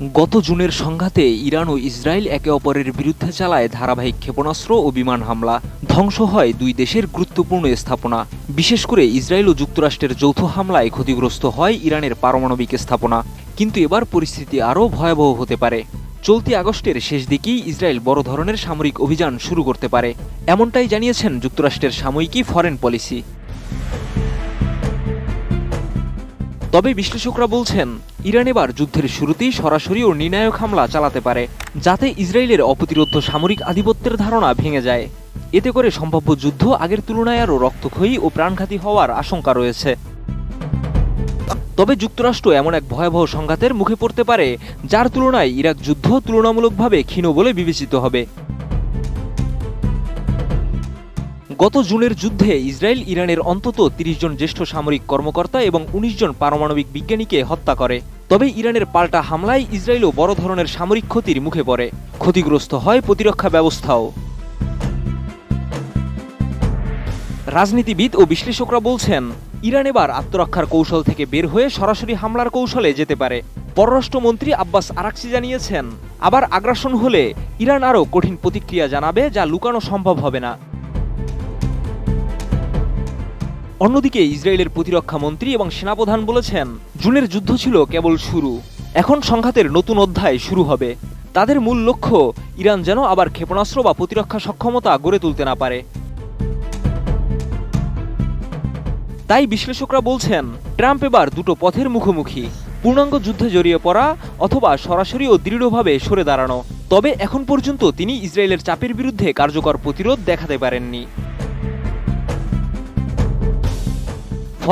গত জুনের সংঘাতে ইরান ও ইসরায়েল একে অপরের বিরুদ্ধে চালায় ধারাবাহিক ক্ষেপণাস্ত্র ও বিমান হামলা। ধ্বংস হয় দুই দেশের গুরুত্বপূর্ণ স্থাপনা। বিশেষ করে ইসরায়েল ও যুক্তরাষ্ট্রের যৌথ হামলায় ক্ষতিগ্রস্ত হয় ইরানের পারমাণবিক স্থাপনা। কিন্তু এবার পরিস্থিতি আরও ভয়াবহ হতে পারে। চলতি আগস্টের শেষ দিকেই ইসরায়েল বড় ধরনের সামরিক অভিযান শুরু করতে পারে। এমনটাই জানিয়েছেন যুক্তরাষ্ট্রের সাময়িকী ফরেন পলিসি। তবে বিশ্লেষকরা বলছেন, ইরান এবার যুদ্ধের শুরুতেই সরাসরি ও নির্ণায়ক হামলা চালাতে পারে, যাতে ইসরায়েলের অপ্রতিরোধ সামরিক আধিপত্যের ধারণা ভেঙে যায়। এতে করে সম্ভাব্য যুদ্ধ আগের তুলনায় আরও রক্তক্ষয়ী ও প্রাণঘাতী হওয়ার আশঙ্কা রয়েছে। তবে যুক্তরাষ্ট্র এমন এক ভয়াবহ সংঘাতের মুখে পড়তে পারে, যার তুলনায় ইরাক যুদ্ধ তুলনামূলকভাবে ক্ষীণ বলে বিবেচিত হবে। গত জুনের যুদ্ধে ইসরায়েল ইরানের অন্তত তিরিশ জন জ্যেষ্ঠ সামরিক কর্মকর্তা এবং উনিশ জন পারমাণবিক বিজ্ঞানীকে হত্যা করে। তবে ইরানের পাল্টা হামলায় ইসরায়েলও বড় ধরনের সামরিক ক্ষতির মুখে পড়ে। ক্ষতিগ্রস্ত হয় প্রতিরক্ষা ব্যবস্থাও। রাজনীতিবিদ ও বিশ্লেষকরা বলছেন, ইরান এবার আত্মরক্ষার কৌশল থেকে বের হয়ে সরাসরি হামলার কৌশলে যেতে পারে। পররাষ্ট্রমন্ত্রী আব্বাস আরাকসি জানিয়েছেন, আবার আগ্রাসন হলে ইরান আরও কঠিন প্রতিক্রিয়া জানাবে যা লুকানো সম্ভব হবে না। অন্যদিকে ইসরায়েলের প্রতিরক্ষা মন্ত্রী এবং সেনাপ্রধান বলেছেন, জুনের যুদ্ধ ছিল কেবল শুরু। এখন সংঘাতের নতুন অধ্যায় শুরু হবে। তাদের মূল লক্ষ্য, ইরান যেন আবার ক্ষেপণাস্ত্র বা প্রতিরক্ষা সক্ষমতা গড়ে তুলতে না পারে। তাই বিশ্লেষকরা বলছেন, ট্রাম্প এবার দুটো পথের মুখোমুখি, পূর্ণাঙ্গ যুদ্ধে জড়িয়ে পড়া অথবা সরাসরি ও দৃঢ়ভাবে সরে দাঁড়ানো। তবে এখন পর্যন্ত তিনি ইসরায়েলের চাপের বিরুদ্ধে কার্যকর প্রতিরোধ দেখাতে পারেননি।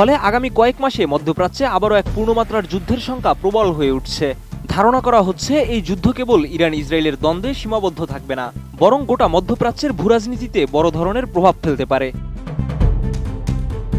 ফলে আগামী কয়েক মাসে মধ্যপ্রাচ্যে আবারও এক পূর্ণমাত্রার যুদ্ধের সংখ্যা প্রবল হয়ে উঠছে। ধারণা করা হচ্ছে এই যুদ্ধ কেবল ইরান ইসরায়েলের দ্বন্দ্বে সীমাবদ্ধ থাকবে না, বরং গোটা মধ্যপ্রাচ্যের ভূরাজনীতিতে বড় ধরনের প্রভাব ফেলতে পারে।